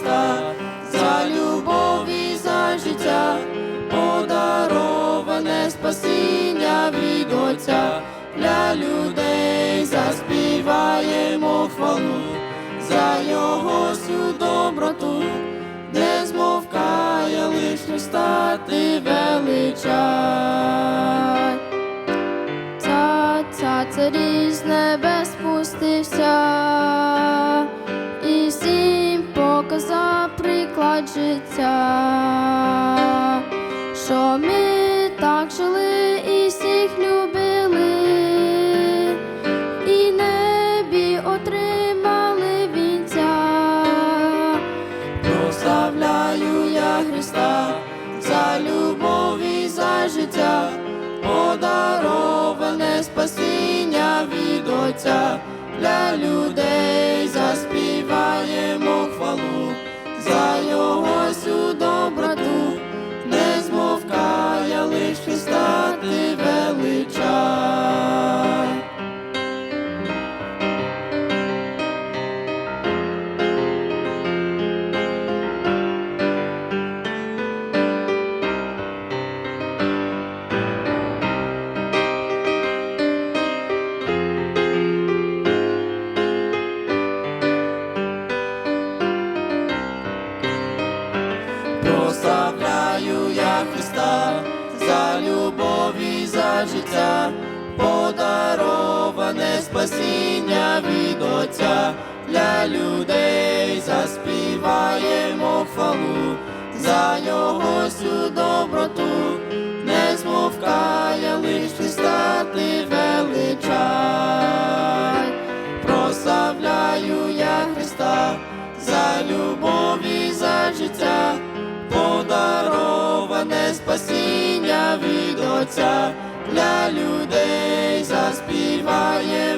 Христа, за любов і за життя, подароване спасіння від Отця, для людей заспіваємо хвалу, за Його всю доброту, не змовкає лиш Христа ти величай. Ця, ця, царі з небес спустився, і всі показав приклад життя, що ми так жили і всіх любили, і небі отримали вінця. Прославляю я Христа за любов і за життя, подароване спасіння від Отця для людей я за любов і за життя, подароване спасіння від Отця. Для людей заспіваємо хвалу за його всю доброту, спасіння від Отця для людей заспіваємо